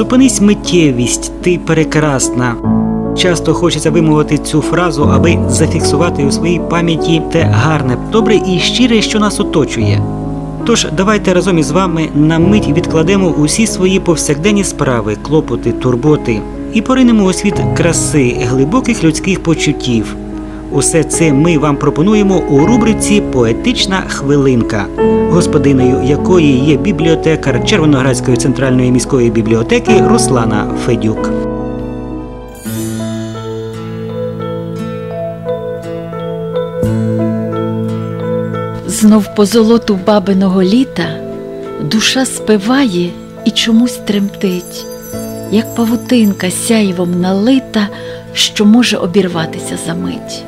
Зупинись миттєвість, ти прекрасна. Часто хочеться вимовити цю фразу, аби зафіксувати у своїй пам'яті те гарне, добре і щире, що нас оточує. Тож давайте разом із вами на мить відкладемо усі свої повсякденні справи, клопоти, турботи і поринемо у світ краси, глибоких людських почуттів. Усе це ми вам пропонуємо у рубриці Поетична хвилинка, господинею якої є бібліотекар Червоноградської центральної міської бібліотеки Руслана Федюк. Знов по золоту бабиного літа душа спиває і чомусь тремтить, як павутинка сяйвом налита, що може обірватися за мить.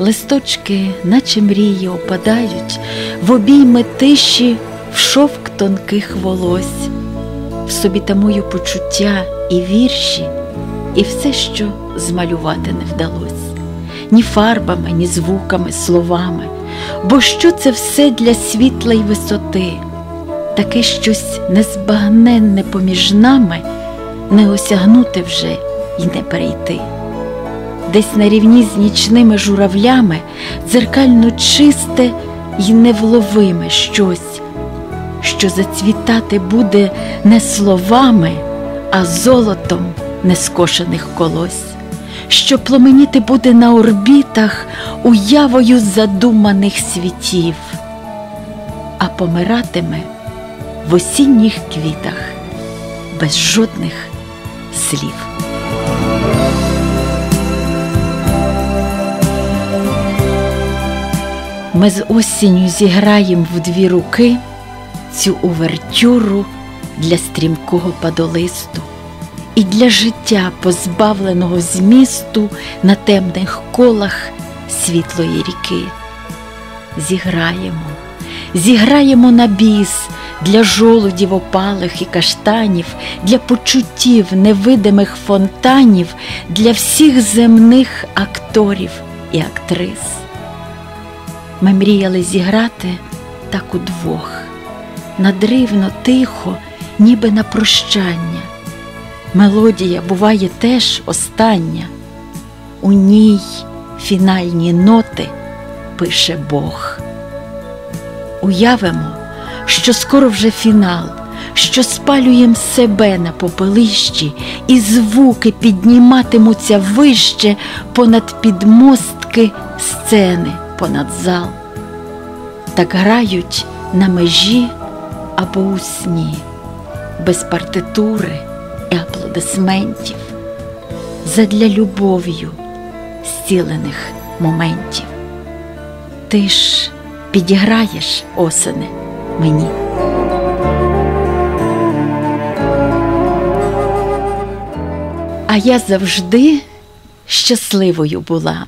Листочки, наче мрії, опадають в обійми тиші в шовк тонких волось, в собі тамую почуття і вірші, і все, що змалювати не вдалось, ні фарбами, ні звуками, словами. Бо що це все для світла й висоти, таке щось незбагненне поміж нами, не осягнути вже й не перейти. Десь на рівні з нічними журавлями дзеркально чисте й невловиме щось, що зацвітати буде не словами, а золотом нескошених колось що пломеніти буде на орбітах уявою задуманих світів, а помиратиме в осінніх квітах без жодних слів. Ми з осінню зіграємо в дві руки цю увертюру для стрімкого падолисту і для життя, позбавленого змісту на темних колах світлої ріки. Зіграємо, зіграємо на біс для жолудів опалих і каштанів, для почуттів невидимих фонтанів, для всіх земних акторів і актрис. Ми мріяли зіграти так удвох, надривно, тихо, ніби на прощання. Мелодія буває теж остання, у ній фінальні ноти пише Бог. Уявимо, що скоро вже фінал, що спалюєм себе на попелищі, і звуки підніматимуться вище понад підмостки сцени, понад зал. Так грають на межі або у сні, без партитури і аплодисментів, задля любов'ю зцілених моментів. Ти ж підіграєш осени мені. А я завжди щасливою була,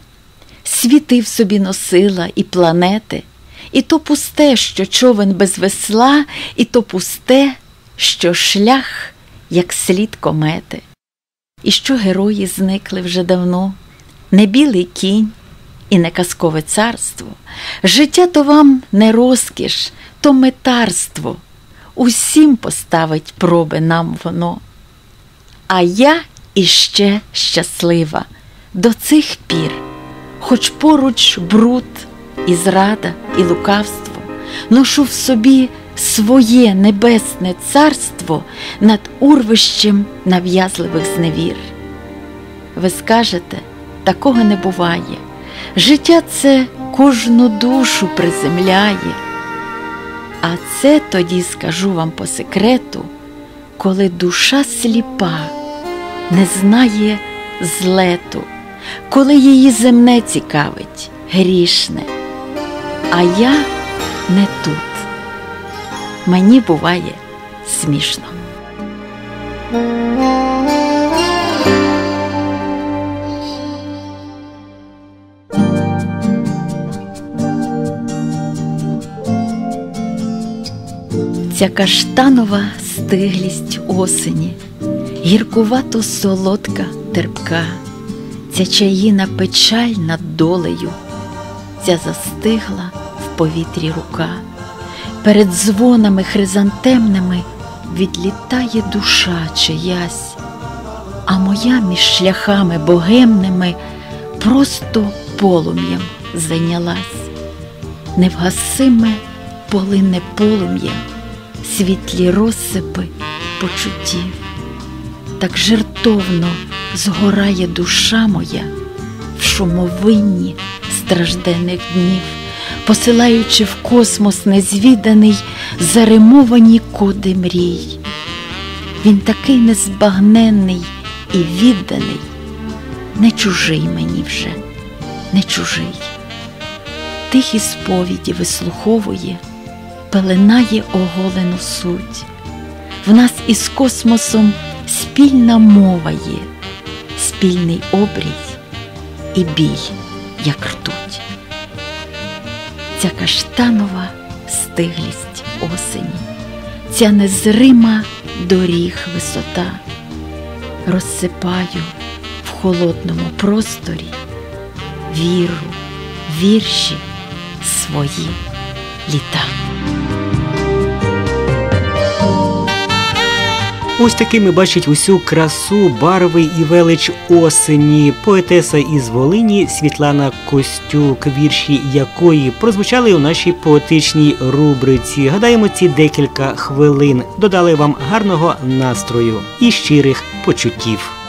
світи в собі носила і планети, і то пусте, що човен без весла, і то пусте, що шлях як слід комети, і що герої зникли вже давно, не білий кінь і не казкове царство. Життя то вам не розкіш, то метарство. Усім поставить проби нам воно. А я іще щаслива до цих пір, хоч поруч бруд і зрада, і лукавство, ношу в собі своє небесне царство над урвищем нав'язливих зневір. Ви скажете, такого не буває. Життя це кожну душу приземляє. А це тоді скажу вам по секрету, коли душа сліпа не знає злету, коли її земне цікавить, грішне, а я не тут. Мені буває смішно. Ця каштанова стиглість осені, гіркувато солодка терпка, ця чаїна печаль над долею, ця застигла в повітрі рука. Перед дзвонами хризантемними відлітає душа чиясь, а моя між шляхами богемними просто полум'ям зайнялась, невгасиме полине полум'я, світлі розсипи почуттів. Так жертовно згорає душа моя в шумовинні стражденних днів, посилаючи в космос незвіданий заримовані коди мрій. Він такий незбагненний і відданий, не чужий мені вже, не чужий. Тихі сповіді вислуховує, пеленає оголену суть. В нас із космосом спільна мова є, спільний обрій і біль, як ртуть. Ця каштанова стиглість осені, ця незрима доріг висота, розсипаю в холодному просторі віру, вірші свої літа. Ось такими бачить усю красу, барви і велич осені. Поетеса із Волині Світлана Костюк, вірші якої прозвучали у нашій поетичній рубриці. Гадаємо, ці декілька хвилин додали вам гарного настрою і щирих почуттів.